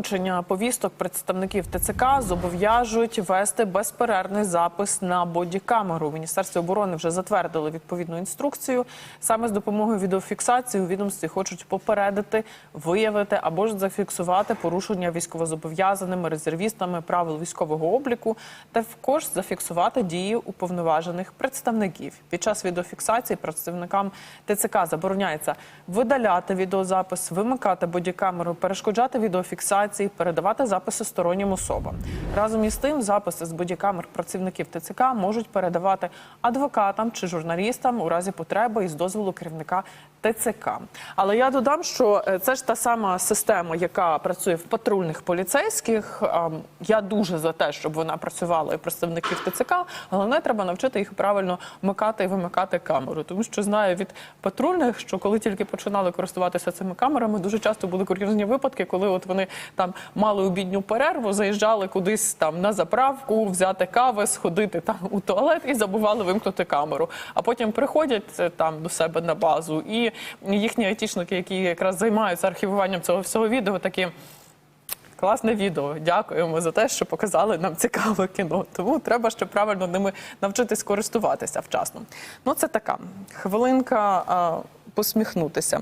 вручення повісток представників ТЦК зобов'яжуть вести безперервний запис на бодікамеру. У Міністерстві оборони вже затвердили відповідну інструкцію. Саме з допомогою відеофіксації у відомстві хочуть попередити, виявити або ж зафіксувати порушення військовозобов'язаними резервістами правил військового обліку, та також зафіксувати дії уповноважених представників. Під час відеофіксації представникам ТЦК забороняється видаляти відеозапис, вимикати бодікамеру, перешкоджати відеофіксації, передавати записи стороннім особам. Разом із тим, записи з бодікамер працівників ТЦК можуть передавати адвокатам чи журналістам у разі потреби із дозволу керівника ТЦК. Але я додам, що е, це ж та сама система, яка працює в патрульних поліцейських. Я дуже за те, щоб вона працювала і представників ТЦК. Головне, треба навчити їх правильно вмикати і вимикати камеру, тому що знаю від патрульних, що коли тільки починали користуватися цими камерами, дуже часто були кур'йозні випадки, коли от вони там мали обідню перерву, заїжджали кудись там на заправку, взяти кави, сходити там у туалет і забували вимкнути камеру. А потім приходять е, там до себе на базу, і їхні айтішники, які якраз займаються архівуванням цього всього відео, такі. Класне відео. Дякуємо за те, що показали нам цікаве кіно. Тому треба ще правильно ними навчитись користуватися вчасно. Ну, це така хвилинка а, посміхнутися.